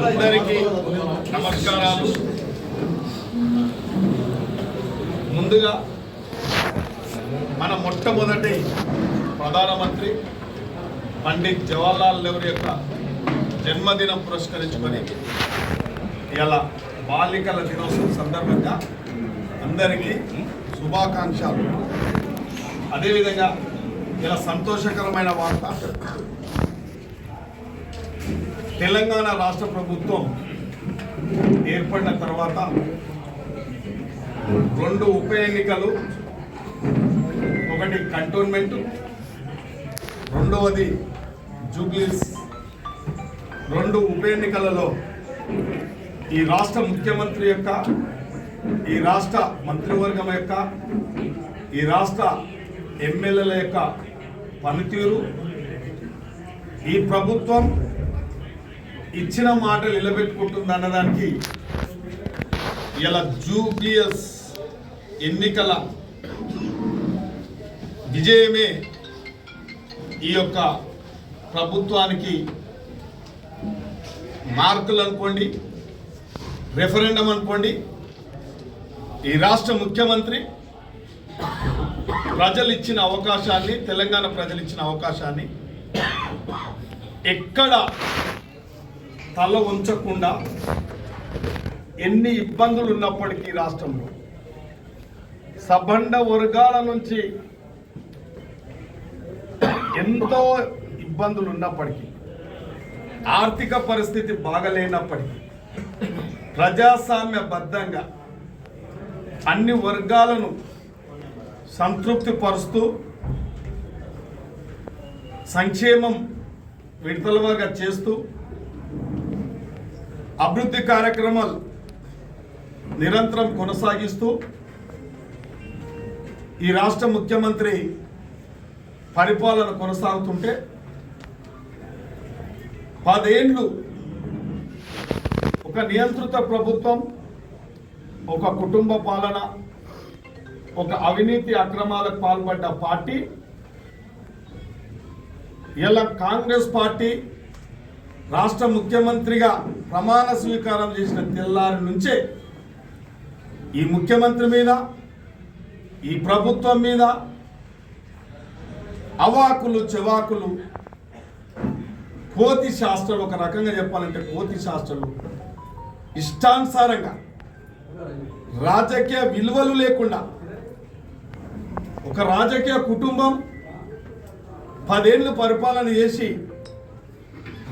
అందరికీ నమస్కారాలు. ముందుగా మన మొట్టమొదటి ప్రధానమంత్రి పండిత్ జవహర్లాల్ నెహ్రూ యొక్క జన్మదినం పురస్కరించుకొని ఇలా బాలికల దినోత్సవం సందర్భంగా అందరికీ శుభాకాంక్షలు. అదేవిధంగా ఇలా సంతోషకరమైన వార్త. తెలంగాణ రాష్ట్ర ప్రభుత్వం ఏర్పడిన తర్వాత రెండు ఉప ఎన్నికలు ఒకటి కంటోన్మెంట్ రెండవది జూబ్లీస్ రెండు ఉప ఎన్నికలలో ఈ రాష్ట్ర ముఖ్యమంత్రి యొక్క ఈ రాష్ట్ర మంత్రివర్గం యొక్క ఈ రాష్ట్ర ఎమ్మెల్యేల యొక్క పనితీరు ఈ ప్రభుత్వం ఇచ్చిన మాట నిలబెట్టుకుంటుంది అన్నదానికి ఇలా జూబ్లియస్ ఎన్నికల విజయమే ఈ యొక్క ప్రభుత్వానికి మార్కులు అనుకోండి రెఫరెండం అనుకోండి ఈ రాష్ట్ర ముఖ్యమంత్రి ప్రజలు ఇచ్చిన అవకాశాన్ని తెలంగాణ ప్రజలు ఇచ్చిన అవకాశాన్ని ఎక్కడ తల ఉంచకుండా ఎన్ని ఇబ్బందులు ఉన్నప్పటికీ రాష్ట్రంలో సబండ వర్గాల నుంచి ఎంతో ఇబ్బందులు ఉన్నప్పటికీ ఆర్థిక పరిస్థితి బాగలేనప్పటికీ ప్రజాస్వామ్యబద్ధంగా అన్ని వర్గాలను సంతృప్తి పరుస్తూ సంక్షేమం విడతలుగా చేస్తూ అభివృద్ధి కార్యక్రమాలు నిరంతరం కొనసాగిస్తూ ఈ రాష్ట్ర ముఖ్యమంత్రి పరిపాలన కొనసాగుతుంటే పదేండ్లు. ఒక నియంత్రిత ప్రభుత్వం ఒక కుటుంబ పాలన ఒక అవినీతి అక్రమాలకు పాల్పడ్డ పార్టీ ఇలా కాంగ్రెస్ పార్టీ రాష్ట్ర ముఖ్యమంత్రిగా ప్రమాణ స్వీకారం చేసిన తెల్లారి నుంచే ఈ ముఖ్యమంత్రి మీద ఈ ప్రభుత్వం మీద అవాకులు చెవాకులు కోతి శాస్త్రాలు ఒక రకంగా చెప్పాలంటే కోతి శాస్త్రాలు ఇష్టానుసారంగా. రాజకీయ విలువలు లేకుండా. ఒక రాజకీయ కుటుంబం పదేళ్ళు పరిపాలన చేసి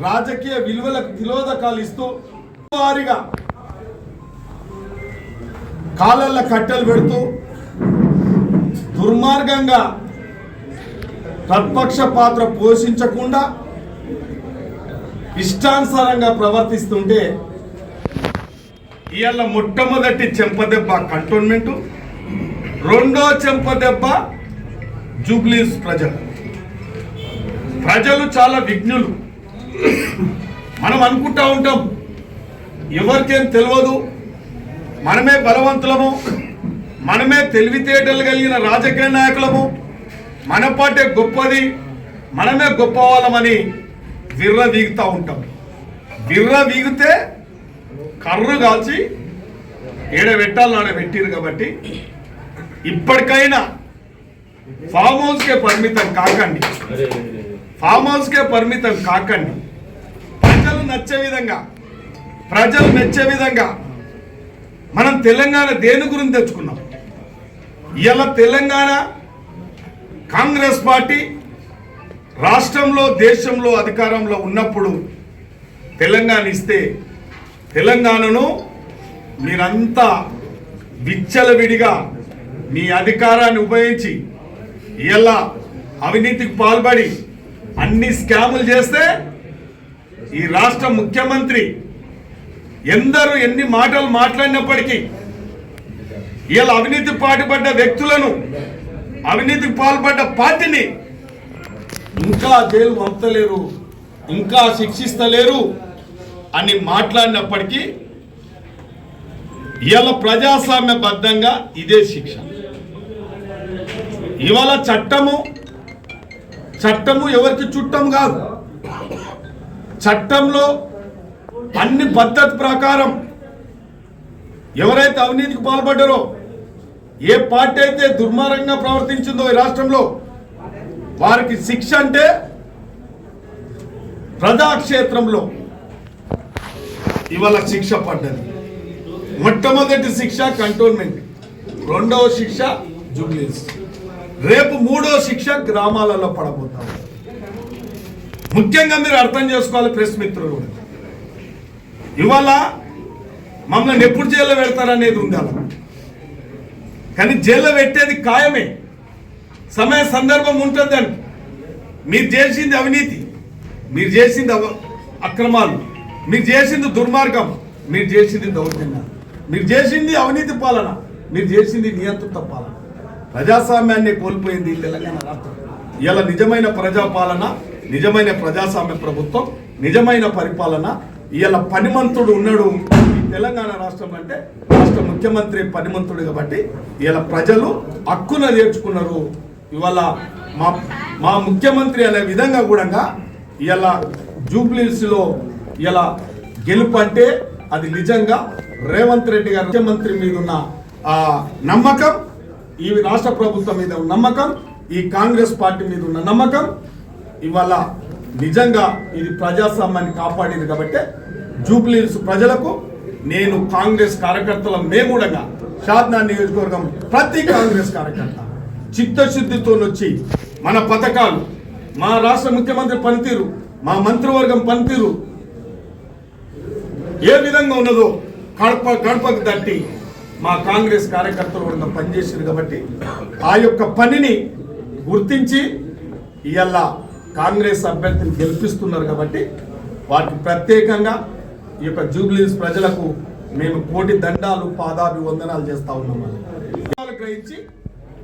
రాజకీయ విలువలకు తిలోదకాలు ఇస్తూ వారిగా కాలల్ల కట్టెలు పెడుతూ దుర్మార్గంగా ప్రతిపక్ష పాత్ర పోషించకుండా ఇష్టానుసారంగా ప్రవర్తిస్తుంటే ఇవాళ మొట్టమొదటి చెంపదెబ్బ కంటోన్మెంటు రెండో చెంపదెబ్బ జూబ్లీస్ ప్రజలు. ప్రజలు చాలా విఘ్నులు. మనం అనుకుంటా ఉంటాం ఎవరికేం తెలియదు మనమే బలవంతులము మనమే తెలివితేటలు కలిగిన రాజకీయ నాయకులము మన పాటే గొప్పది మనమే గొప్ప వాళ్ళమని విర్ర వీగుతూ ఉంటాం. విర్ర వీగితే కర్రు కాల్చి ఏడ పెట్టాలని ఆడ పెట్టిరు కాబట్టి ఇప్పటికైనా ఫామ్ హౌస్కే పరిమితం కాకండి. ఫామ్ హౌస్కే పరిమితం కాకండి. ప్రజలు నచ్చే విధంగా ప్రజలు మెచ్చే విధంగా మనం తెలంగాణ దేని గురించి తెచ్చుకున్నాం? ఇలా తెలంగాణ కాంగ్రెస్ పార్టీ రాష్ట్రంలో దేశంలో అధికారంలో ఉన్నప్పుడు తెలంగాణ ఇస్తే తెలంగాణను మీరంతా విచ్చలవిడిగా మీ అధికారాన్ని ఉపయోగించి ఇలా అవినీతికి పాల్పడి అన్ని స్కాములు చేస్తే ఈ రాష్ట్ర ముఖ్యమంత్రి ఎందరూ ఎన్ని మాటలు మాట్లాడినప్పటికీ ఇలా అవినీతి పాటుపడ్డ వ్యక్తులను అవినీతికి పాల్పడ్డ పార్టీని ఇంకా జైలు పంపలేరు ఇంకా శిక్షిస్తలేరు అని మాట్లాడినప్పటికీ ఇవాళ ప్రజాస్వామ్యబద్ధంగా ఇదే శిక్ష. ఇవాళ చట్టము చట్టము ఎవరికి చుట్టం కాదు. చట్టంలో అన్ని పద్ధతి ప్రకారం ఎవరైతే అవినీతికి పాల్పడ్డారో ఏ పార్టీ అయితే దుర్మార్గంగా ప్రవర్తించిందో ఈ రాష్ట్రంలో వారికి శిక్ష అంటే ప్రజాక్షేత్రంలో ఇవాళ శిక్ష పడ్డది. మొట్టమొదటి శిక్ష కంటోన్మెంట్ రెండవ శిక్ష జూబ్లీస్ రేపు మూడో శిక్ష గ్రామాలలో పడబోతాం ముఖ్యంగా మీరు అర్థం చేసుకోవాలి ప్రెస్ మిత్రులు. కూడా ఇవాళ మమ్మల్ని ఎప్పుడు జైల్లో పెడతారనేది ఉంది కానీ జైల్లో పెట్టేది ఖాయమే. సమయ సందర్భం ఉంటుందని. మీరు చేసింది అవినీతి. మీరు చేసింది అక్రమాలు. మీరు చేసింది దుర్మార్గం. మీరు చేసింది దౌర్జన్యం. మీరు చేసింది అవినీతి పాలన. మీరు చేసింది నియంత్రిత పాలన. ప్రజాస్వామ్యాన్ని కోల్పోయింది తెలంగాణ రాష్ట్రం. ఇలా నిజమైన ప్రజాపాలన నిజమైన ప్రజాస్వామ్య ప్రభుత్వం నిజమైన పరిపాలన ఇలా పనిమంతుడు ఉన్నాడు ఈ తెలంగాణ రాష్ట్రం అంటే రాష్ట్ర ముఖ్యమంత్రి పనిమంతుడు కాబట్టి ఇలా ప్రజలు హక్కున నేర్చుకున్నారు. ఇవాళ మా మా ముఖ్యమంత్రి అనే విధంగా కూడా ఇలా జూబ్లీస్లో ఇలా గెలుపు అంటే అది నిజంగా రేవంత్ రెడ్డి గారు ముఖ్యమంత్రి మీద ఉన్న ఆ నమ్మకం ఈ రాష్ట్ర ప్రభుత్వం మీద ఉన్న నమ్మకం ఈ కాంగ్రెస్ పార్టీ మీద ఉన్న నమ్మకం ఇవాళ నిజంగా ఇది ప్రజాస్వామ్యాన్ని కాపాడింది కాబట్టి జూబ్లీస్ ప్రజలకు నేను కాంగ్రెస్ కార్యకర్తల మేమూడంగా షాద్నా నియోజకవర్గం ప్రతి కాంగ్రెస్ కార్యకర్త. చిత్తశుద్ధితో వచ్చి మన పథకాలు మా రాష్ట్ర ముఖ్యమంత్రి పనితీరు మా మంత్రివర్గం పనితీరు ఏ విధంగా ఉన్నదో కడప గడపకు తట్టి మా కాంగ్రెస్ కార్యకర్తలు కూడా పనిచేసారు కాబట్టి ఆ యొక్క పనిని గుర్తించి ఇవాళ కాంగ్రెస్ అభ్యర్థిని గెలిపిస్తున్నారు కాబట్టి వాటికి ప్రత్యేకంగా ఈ యొక్క జూబ్లీస్ ప్రజలకు మేము కోటి దండాలు పాదాభివందనాలు చేస్తా ఉన్నాం గ్రహించి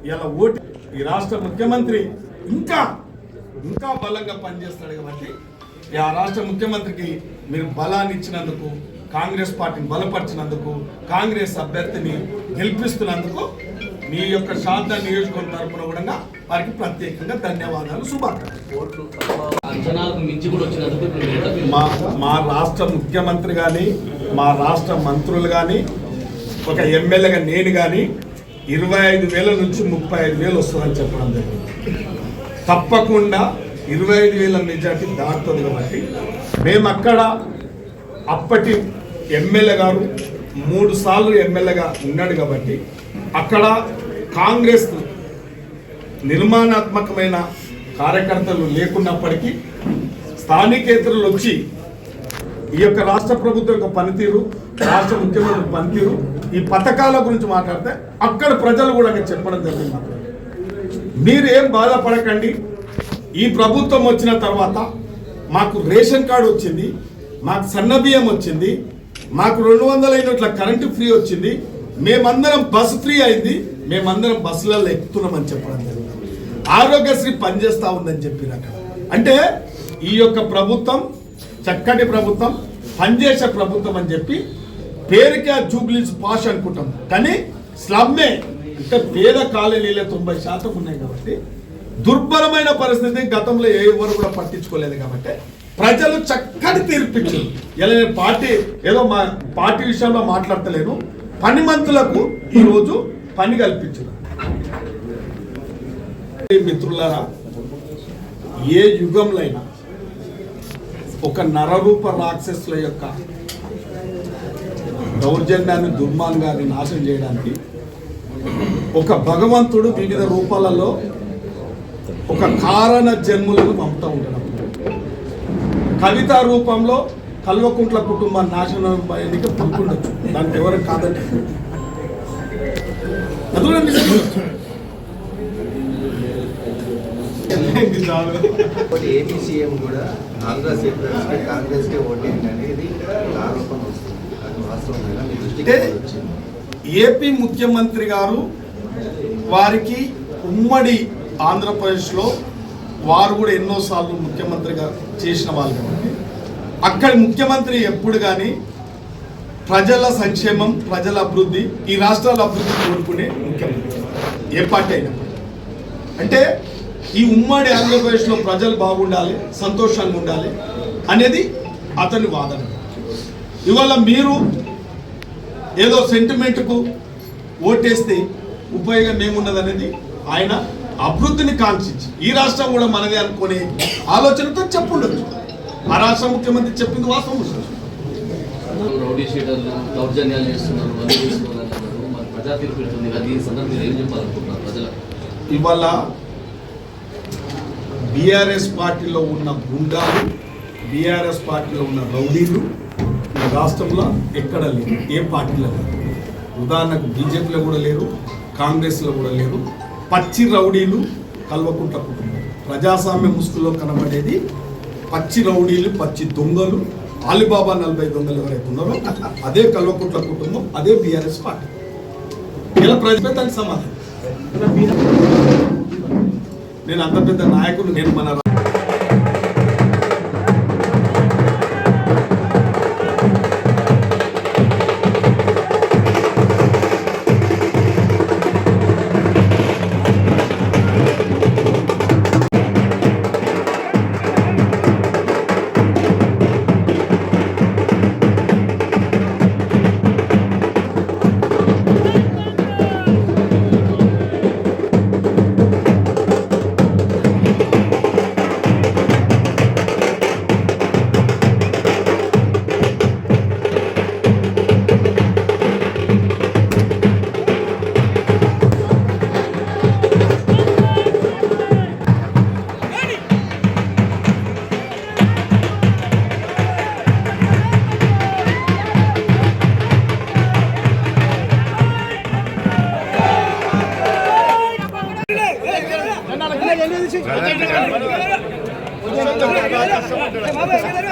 ఇలా ఓటు ఈ రాష్ట్ర ముఖ్యమంత్రి ఇంకా ఇంకా బలంగా పనిచేస్తాడు కాబట్టి ఈ ఆ రాష్ట్ర ముఖ్యమంత్రికి మీరు బలాన్ని ఇచ్చినందుకు కాంగ్రెస్ పార్టీని బలపరిచినందుకు కాంగ్రెస్ అభ్యర్థిని గెలిపిస్తున్నందుకు మీ యొక్క శాంత నియోజకవర్గం తరపున కూడా వారికి ప్రత్యేకంగా ధన్యవాదాలు శుభాకాంక్షలు. మా మా రాష్ట్ర ముఖ్యమంత్రి కానీ మా రాష్ట్ర మంత్రులు కానీ ఒక ఎమ్మెల్యేగా నేను కానీ ఇరవై ఐదు వేల నుంచి ముప్పై ఐదు వేలు వస్తుందని చెప్పడం జరిగింది. తప్పకుండా ఇరవై ఐదు వేల మెజార్టీ దాటుతుంది కాబట్టి మేము అక్కడ అప్పటి ఎమ్మెల్యే గారు మూడు సార్లు ఎమ్మెల్యేగా ఉన్నాడు కాబట్టి అక్కడ కాంగ్రెస్ నిర్మాణాత్మకమైన కార్యకర్తలు లేకున్నప్పటికీ స్థానికేతరులు వచ్చి ఈ యొక్క రాష్ట్ర ప్రభుత్వం యొక్క పనితీరు రాష్ట్ర ముఖ్యమంత్రి పనితీరు ఈ పథకాల గురించి మాట్లాడితే అక్కడ ప్రజలు కూడా చెప్పడం జరిగింది మీరేం మీరు ఏం బాధపడకండి. ఈ ప్రభుత్వం వచ్చిన తర్వాత మాకు రేషన్ కార్డు వచ్చింది మాకు సన్నబియ్యం వచ్చింది మాకు రెండు వందల యూనిట్ల కరెంటు ఫ్రీ వచ్చింది మేమందరం బస్సు ఫ్రీ అయింది మేమందరం బస్సులలో ఎక్కుతున్నామని చెప్పడం జరిగింది. ఆరోగ్యశ్రీ పనిచేస్తూ ఉందని చెప్పిన అంటే ఈ యొక్క ప్రభుత్వం చక్కటి ప్రభుత్వం పనిచేసే ప్రభుత్వం అని చెప్పి పేరుకే జూబ్లీస్ పాష్ అనుకుంటాం. కానీ స్లమ్మే అంటే పేద కాలనీలే తొంభై శాతం ఉన్నాయి కాబట్టి దుర్భరమైన పరిస్థితి గతంలో ఏ ఎవరు కూడా పట్టించుకోలేదు కాబట్టి ప్రజలు చక్కటి తీర్పిచ్చారు. ఇలా నేను పార్టీ ఏదో మా పార్టీ విషయంలో మాట్లాడతలేను. పనిమంతులకు ఈరోజు పని కల్పించారు. మిత్రులారా ఏ యుగంలో అయినా ఒక నరరూప రాక్షసుల యొక్క దౌర్జన్యాన్ని దుర్మార్గాన్ని నాశనం చేయడానికి ఒక భగవంతుడు వివిధ రూపాలలో ఒక కారణ జన్ములను పంపుతూ ఉండడం కవిత రూపంలో కల్వకుంట్ల కుటుంబ నాశనం ఎన్నిక పంపుండొచ్చు దానికి ఎవరు కాదండి కూడా ఒకటి ఏపీ సీఎం కూడా ఆంధ్ర సీపీఎస్కి కాంగ్రెస్కే ఓటేయండి అనేది ఆరోపణ వస్తుంది అది వాస్తవమైన మీ దృష్టికి అంటే ఏపీ ముఖ్యమంత్రి గారు వారికి ఉమ్మడి ఆంధ్రప్రదేశ్లో వారు కూడా ఎన్నోసార్లు ముఖ్యమంత్రిగా చేసిన వాళ్ళు కాబట్టి అక్కడి ముఖ్యమంత్రి ఎప్పుడు కానీ ప్రజల సంక్షేమం ప్రజల అభివృద్ధి ఈ రాష్ట్రాల అభివృద్ధి కోరుకునే ముఖ్యమంత్రి. ఏ పార్టీ అంటే ఈ ఉమ్మడి ఆంధ్రప్రదేశ్లో ప్రజలు బాగుండాలి సంతోషంగా ఉండాలి అనేది అతని వాదన. ఇవాళ మీరు ఏదో సెంటిమెంట్కు ఓటేస్తే ఉపయోగం ఏమున్నది అనేది ఆయన అభివృద్ధిని కాంక్షించి. ఈ రాష్ట్రం కూడా మనదే అనుకునే ఆలోచనతో చెప్పుండొచ్చు. ఆ రాష్ట్ర ముఖ్యమంత్రి చెప్పింది వాస్తవం. రౌడీ షీటర్లు దౌర్జన్యాలు చేస్తున్నారు మరి ప్రజా తీర్పు పెడుతుంది కదా ఈ సందర్భం మీరు ఏం చెప్పాలనుకుంటున్నారు ప్రజలకు? ఇవాళ బీఆర్ఎస్ పార్టీలో ఉన్న గుండాలు బీఆర్ఎస్ పార్టీలో ఉన్న రౌడీలు రాష్ట్రంలో ఎక్కడ లేదు ఏ పార్టీలో లేదు ఉదాహరణకు బీజేపీలో కూడా లేరు కాంగ్రెస్లో కూడా లేరు. పచ్చి రౌడీలు కల్వకుంట కుటుంబం. ప్రజాస్వామ్య ముసుగులో కనబడేది పచ్చి రౌడీలు పచ్చి దొంగలు. ఆలిబాబా నలభై దొంగలు ఎవరైతే ఉన్నారో అదే కల్వకుంట్ల కుటుంబం అదే బీఆర్ఎస్ పార్టీ. ఇలా ప్రజలపై దానికి సమాధానం. నేను అంత పెద్ద నాయకుడు నేను మన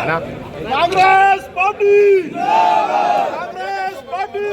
రా- కాంగ్రెస్ పార్టీ కాంగ్రెస్ పార్టీ